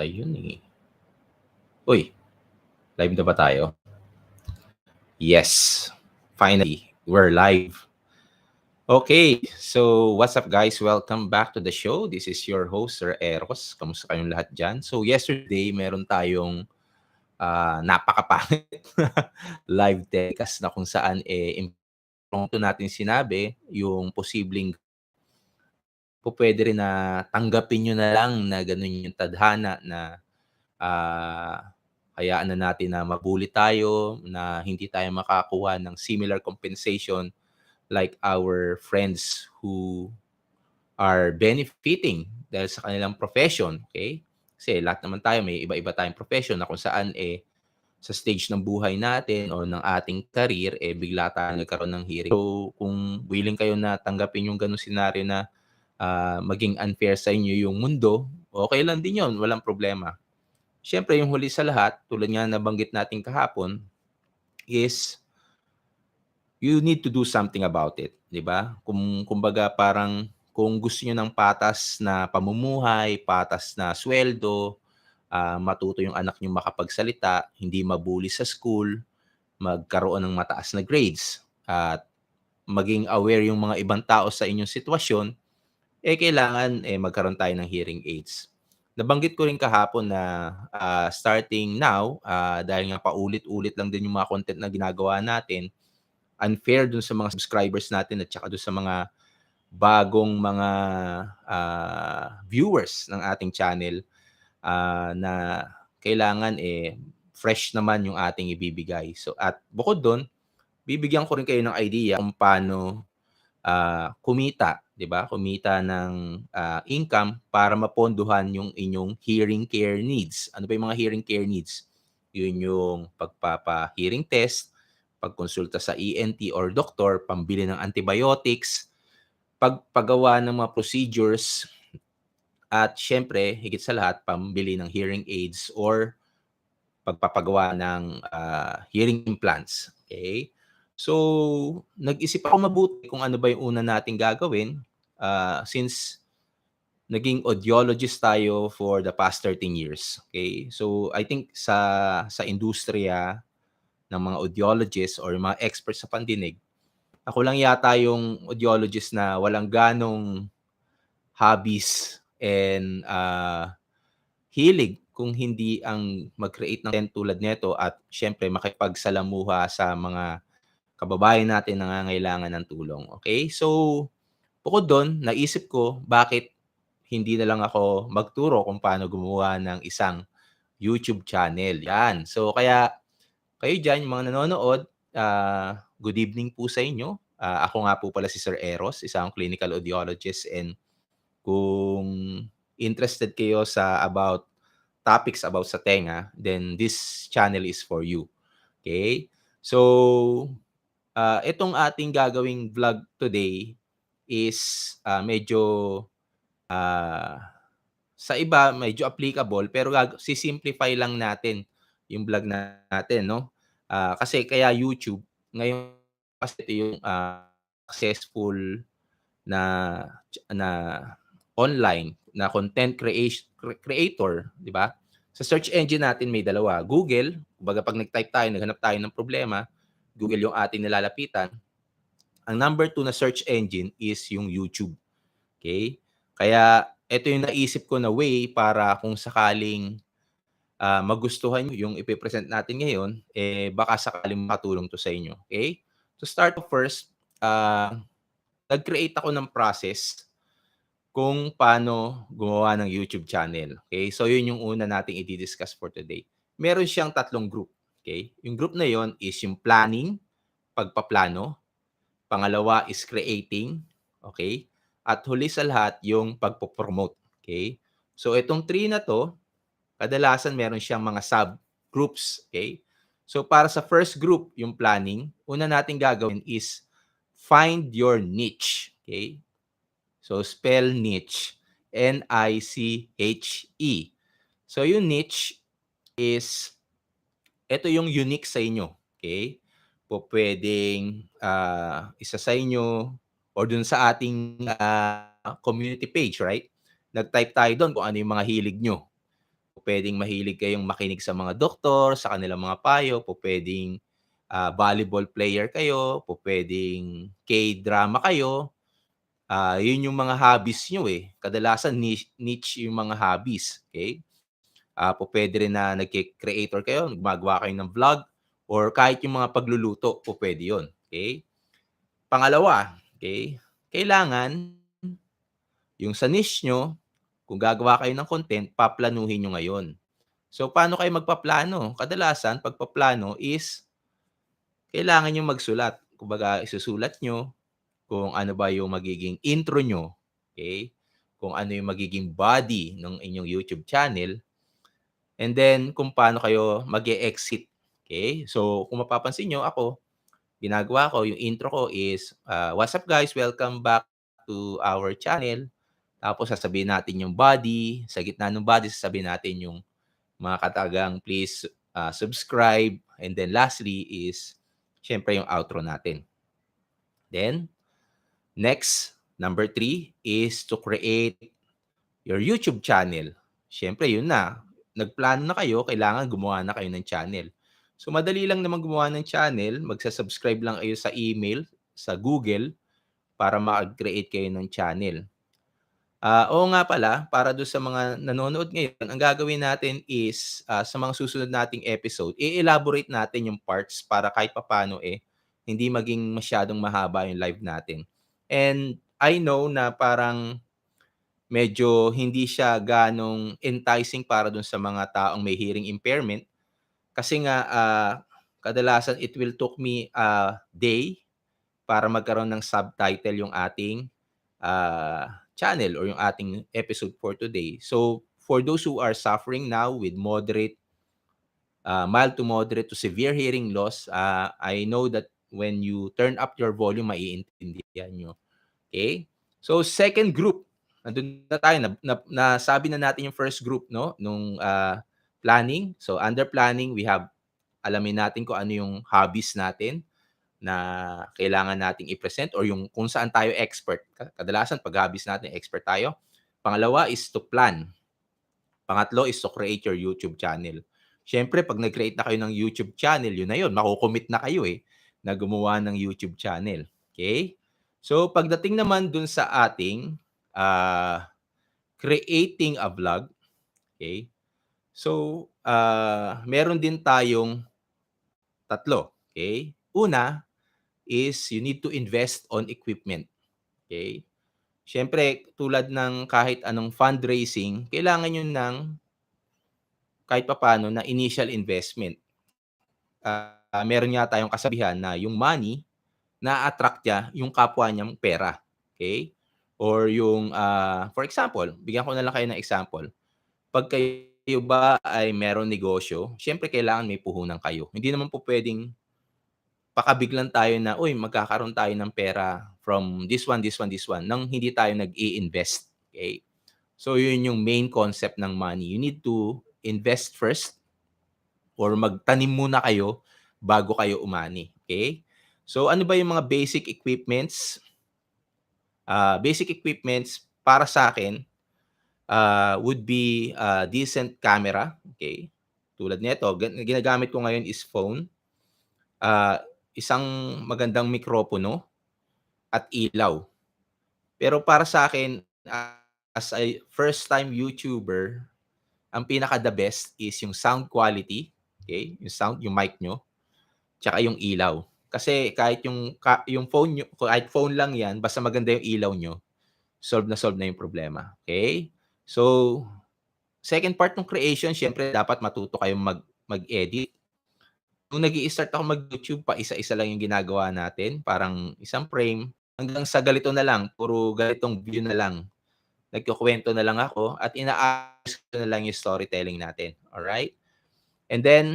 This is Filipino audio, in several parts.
yata yun eh. Uy, live na ba tayo? Yes, finally, we're live. Okay, so what's up guys? Welcome back to the show. This is your host, Sir Eros. Kamusta kayong lahat dyan? So yesterday, meron tayong uh, napakapangit live telecast na kung saan eh, impromptu natin sinabi yung posibleng po pwede rin na tanggapin nyo na lang na ganun yung tadhana na uh, hayaan na natin na mabuli tayo, na hindi tayo makakuha ng similar compensation like our friends who are benefiting dahil sa kanilang profession. Okay? Kasi lahat naman tayo, may iba-iba tayong profession na kung saan eh, sa stage ng buhay natin o ng ating career, eh bigla tayo nagkaroon ng hearing. So kung willing kayo na tanggapin yung ganung senaryo na uh, maging unfair sa inyo yung mundo, okay lang din yon walang problema. Siyempre, yung huli sa lahat, tulad nga nabanggit natin kahapon, is you need to do something about it, 'di ba? Kung kumbaga parang kung gusto niyo ng patas na pamumuhay, patas na sweldo, uh, matuto yung anak niyo makapagsalita, hindi mabuli sa school, magkaroon ng mataas na grades, at maging aware yung mga ibang tao sa inyong sitwasyon, eh kailangan eh magkaroon tayo ng hearing aids. Nabanggit ko rin kahapon na uh, starting now, uh, dahil nga paulit-ulit lang din yung mga content na ginagawa natin, unfair dun sa mga subscribers natin at saka dun sa mga bagong mga uh, viewers ng ating channel uh, na kailangan eh fresh naman yung ating ibibigay. So at bukod doon, bibigyan ko rin kayo ng idea kung paano uh, kumita 'di ba? Kumita ng uh, income para mapondohan yung inyong hearing care needs. Ano ba yung mga hearing care needs? Yun yung pagpapa-hearing test, pagkonsulta sa ENT or doktor, pambili ng antibiotics, pagpagawa ng mga procedures, at syempre, higit sa lahat, pambili ng hearing aids or pagpapagawa ng uh, hearing implants. Okay? So, nag-isip ako mabuti kung ano ba yung una nating gagawin uh, since naging audiologist tayo for the past 13 years. Okay? So I think sa sa industriya ng mga audiologists or mga experts sa pandinig, ako lang yata yung audiologist na walang ganong hobbies and uh, hilig kung hindi ang mag-create ng content tulad nito at syempre makipagsalamuha sa mga kababayan natin na nangangailangan ng tulong. Okay? So, Bukod doon, naisip ko bakit hindi na lang ako magturo kung paano gumawa ng isang YouTube channel. Yan. So kaya kayo dyan, mga nanonood, uh, good evening po sa inyo. Uh, ako nga po pala si Sir Eros, isang clinical audiologist and kung interested kayo sa about topics about sa tenga, then this channel is for you. Okay? So, uh, itong ating gagawing vlog today is uh, medyo uh, sa iba medyo applicable pero si-simplify lang natin yung vlog natin no? Uh, kasi kaya YouTube ngayon kasi ito yung uh, successful na na online na content creation creator di ba? Sa search engine natin may dalawa Google kumbaga pag nag-type tayo naghanap tayo ng problema Google yung ating nilalapitan ang number two na search engine is yung YouTube. Okay? Kaya ito yung naisip ko na way para kung sakaling uh, magustuhan yung ipipresent natin ngayon, eh baka sakaling makatulong to sa inyo. Okay? To start first, uh, nag-create ako ng process kung paano gumawa ng YouTube channel. Okay? So yun yung una nating i-discuss for today. Meron siyang tatlong group. Okay? Yung group na yon is yung planning, pagpaplano, Pangalawa is creating, okay? At huli sa lahat, yung pagpo-promote, okay? So itong three na to, kadalasan meron siyang mga subgroups, okay? So para sa first group, yung planning, una nating gagawin is find your niche, okay? So spell niche, N-I-C-H-E. So yung niche is, ito yung unique sa inyo, okay? Po pwedeng uh, isa sa inyo or dun sa ating uh, community page, right? Nag-type tayo doon kung ano yung mga hilig nyo. pupuwedeng mahilig kayong makinig sa mga doktor, sa kanilang mga payo, pupuwedeng, ah, volleyball player kayo, pupuwedeng K-drama kayo. Ah, 'yun yung mga hobbies niyo, eh. Kadalasan niche niche yung mga hobbies, okey? Ah, pupuwede rin na nagke-creator kayo, gumagawa kayo ng vlog or kahit yung mga pagluluto, pupuwede 'yun, okey? Pangalawa, okey, kailangan yung sa niche niyo, kung gagawa kayo ng content, paplanuhin niyo ngayon. So, paano kayo magpaplano? Kadalasan pagpaplano is kailangan niyong magsulat. Kumbaga isusulat niyo kung ano ba yung magiging intro niyo, okey? Kung ano yung magiging body ng inyong YouTube channel, and then kung paano kayo mag-e-exit, okey? So, kung mapapansin niyo ako, ginagawa ko yung intro ko is, ah, "What's up guys, welcome back to our channel." Tapos sasabihin natin yung body, sa gitna nung body sasabihin natin yung mga katagang, "Please, ah, subscribe." And then lastly is siyempre yung outro natin. Then, next, number 3 is to create your YouTube channel. Siyempre yun na, nagplano na kayo, kailangan gumawa na kayo ng channel. So, madali lang naman gumawa ng channel, magsa-subscribe lang kayo sa email, sa Google, para makag-create kayo ng channel. Ah, oo nga pala, para dun sa mga nanonood ngayon, ang gagawin natin is, ah, sa mga susunod nating episode, i-elaborate natin yung parts para kahit papaano, eh, hindi maging masyadong mahaba yung live natin. And I know na parang medyo hindi siya gaanong enticing para dun sa mga taong may hearing impairment kasi nga, ah, kadalasan it will took me a day para magkaroon ng subtitle yung ating, ah, channel or yung ating episode for today. So, for those who are suffering now with moderate, ah, mild to moderate to severe hearing loss, ah, I know that when you turn up your volume, maiintindihan niyo, okey? So, second group, nandun na tayo, na na nasabi na natin yung first group 'no, nung, ah, planning. So, under planning, we have alamin natin kung ano yung hobbies natin na kailangan nating i-present or yung kung saan tayo expert. Ka kadalasan 'pag hobbies natin expert tayo. Pangalawa is to plan. Pangatlo is to create your YouTube channel. Siyempre 'pag nag-create na kayo ng YouTube channel, yun na yun, mako-commit na kayo, eh, na gumawa ng YouTube channel, okey? So, pagdating naman dun sa ating, ah, creating a vlog, okey? So, ah, meron din tayong tatlo, okey? Una is you need to invest on equipment, okey? Siyempre tulad ng kahit anong fundraising, kailangan niyo ng kahit papaano na initial investment. Ah, meron nga tayong kasabihan na yung money, naa-attract niya yung kapwa niyang pera, okey? Or yung, ah, for example, bigyan ko na lang kayo ng example. 'Pag kayo ba ay merong negosyo, siyempre kailangan may puhunan kayo. Hindi naman po puwedeng pakabiglan tayo na, "Uy, magkakaroon tayo ng pera from this one, this one, this one," nang hindi tayo nag-i-invest, okey? So, yun yung main concept ng money. You need to invest first or magtanim muna kayo bago kayo umani, okey? So, ano ba yung mga basic equipments? Ah, basic equipments para sa'kin, ah, would be a decent camera, okey? Tulad nito, ga ginagamit ko ngayon is phone. Ah, isang magandang mikropono at ilaw. Pero para sa'kin, as a first time YouTuber, ang pinaka-the best is yung sound quality, okey? Yung sound, yung mic niyo, tsaka yung ilaw. Kasi kahit yung yung phone niyo kahit phone lang 'yan, basta maganda yung ilaw niyo, solve na solve na yung problema, okey? So, second part nung creation, siyempre dapat matuto kayong mag mag-edit. Nung nag-i-start ako mag-YouTube, paisa-isa lang yung ginagawa natin, parang isang frame, hanggang sa ganito na lang, puro ganitong view na lang. Nagkukuwento na lang ako at inaayos ko na lang yung storytelling natin, alright? And then,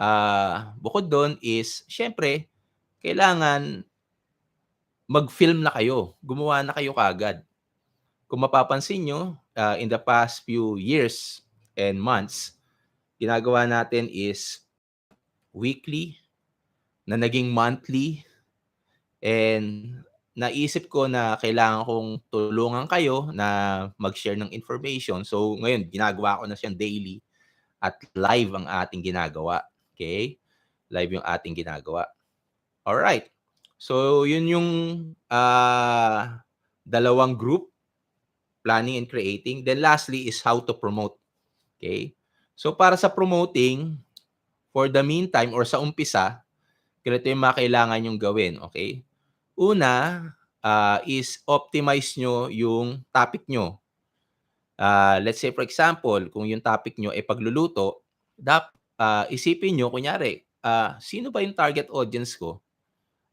ah, bukod dun is siyempre kailangan mag-film na kayo, gumawa na kayo kaagad. Kung mapapansin niyo, ah, in the past few years and months, ginagawa natin is weekly, na naging monthly, and naisip ko na kailangan kong tulungan kayo na mag-share ng information. So, ngayon ginagawa ko na siyang daily at live ang ating ginagawa. Okay? Live yung ating ginagawa. Alright. So, yun yung uh, dalawang group, planning and creating. Then lastly is how to promote. Okay? So, para sa promoting, for the meantime or sa umpisa, ganito yung mga kailangan yung gawin. Okay? Una, uh, is optimize nyo yung topic nyo. Uh, let's say for example, kung yung topic nyo ay pagluluto, dap, uh, isipin nyo, kunyari, uh, sino ba yung target audience ko?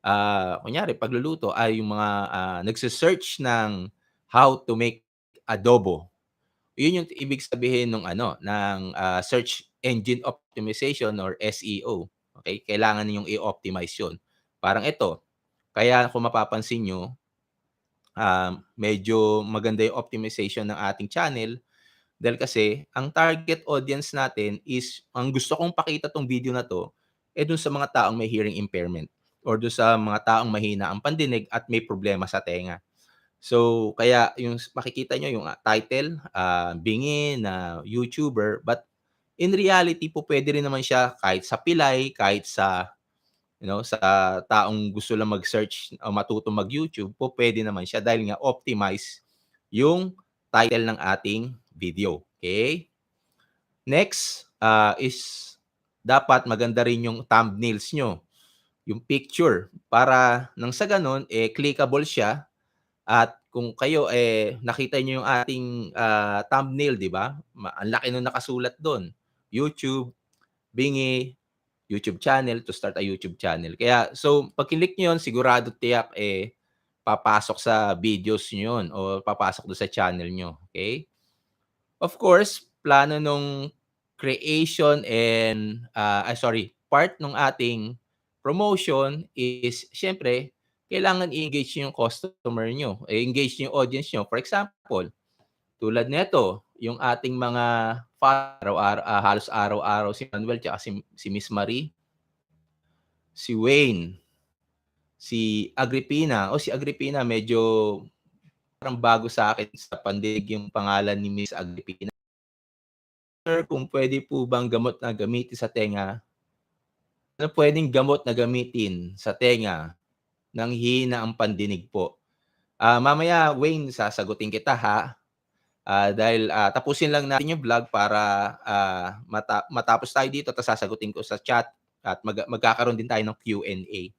Uh, kunyari, pagluluto ay yung mga uh, nagse-search ng how to make adobo. Yun yung ibig sabihin ng ano ng uh, search engine optimization or SEO. Okay? Kailangan ninyong i-optimize 'yon. Parang ito. Kaya kung mapapansin nyo, uh, medyo maganda yung optimization ng ating channel dahil kasi ang target audience natin is ang gusto kong pakita tong video na to eh dun sa mga taong may hearing impairment or dun sa mga taong mahina ang pandinig at may problema sa tenga. So kaya yung makikita nyo yung uh, title, uh, bingi na YouTuber but in reality po pwede rin naman siya kahit sa pilay, kahit sa you know, sa taong gusto lang mag-search o matuto mag-YouTube, po pwede naman siya dahil nga optimize yung title ng ating video. Okay? Next uh, is dapat maganda rin yung thumbnails nyo, yung picture, para nang sa ganun, eh, clickable siya at kung kayo eh nakita niyo yung ating uh, thumbnail, 'di ba? Ang laki nung nakasulat doon. YouTube, Bingi, YouTube channel to start a YouTube channel. Kaya so pag click niyo 'yon, sigurado tiyak eh papasok sa videos niyo 'yon o papasok do sa channel niyo, okay? Of course, plano nung creation and uh, sorry, part ng ating promotion is syempre kailangan i-engage yung customer nyo, i-engage yung audience nyo. For example, tulad nito, yung ating mga araw-araw, uh, halos araw-araw si Manuel at si, si Miss Marie, si Wayne, si Agripina. O si Agripina medyo parang bago sa akin sa pandig yung pangalan ni Miss Agripina. Sir, kung pwede po bang gamot na gamitin sa tenga? Ano pwedeng gamot na gamitin sa tenga nang hina ang pandinig po? Uh, mamaya, Wayne, sasagutin kita ha Uh, dahil uh, tapusin lang natin yung vlog para uh, mata- matapos tayo dito tapos sasagutin ko sa chat at mag- magkakaroon din tayo ng Q&A.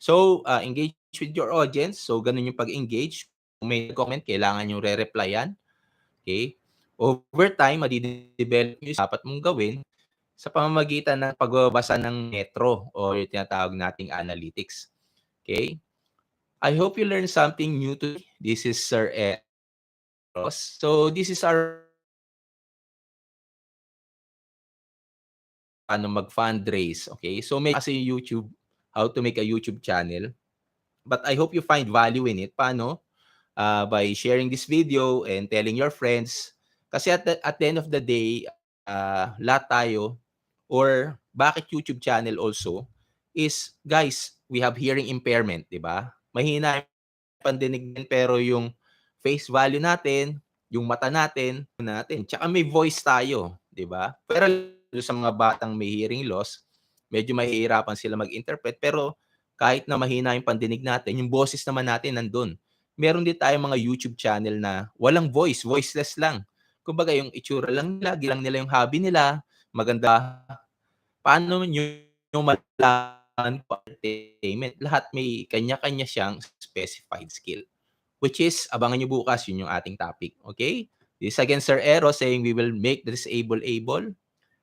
So, uh, engage with your audience. So, ganun yung pag-engage. Kung may comment, kailangan yung re-replyan. Okay? Over time, madidevelop nyo dapat mong gawin sa pamamagitan ng pagbabasa ng metro o yung tinatawag nating analytics. Okay? I hope you learned something new today. This is Sir Ed So this is our ano mag-fundraise, okay? So may kasi YouTube, how to make a YouTube channel. But I hope you find value in it. Paano? Uh, by sharing this video and telling your friends. Kasi at the, at the end of the day, uh, lahat tayo, or bakit YouTube channel also, is, guys, we have hearing impairment, di ba? Mahina pandinig pero yung face value natin, yung mata natin, natin. Tsaka may voice tayo, 'di ba? Pero sa mga batang may hearing loss, medyo mahihirapan sila mag-interpret pero kahit na mahina yung pandinig natin, yung boses naman natin nandun. Meron din tayong mga YouTube channel na walang voice, voiceless lang. Kumbaga yung itsura lang nila, gilang nila yung hobby nila, maganda. Paano nyo yung malaman entertainment? Lahat may kanya-kanya siyang specified skill which is, abangan nyo bukas, yun yung ating topic. Okay? This again, Sir Ero saying we will make the disabled able.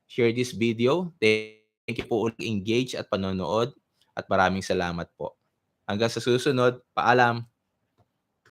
Share this video. Thank you po ulit engage at panonood at maraming salamat po. Hanggang sa susunod, paalam.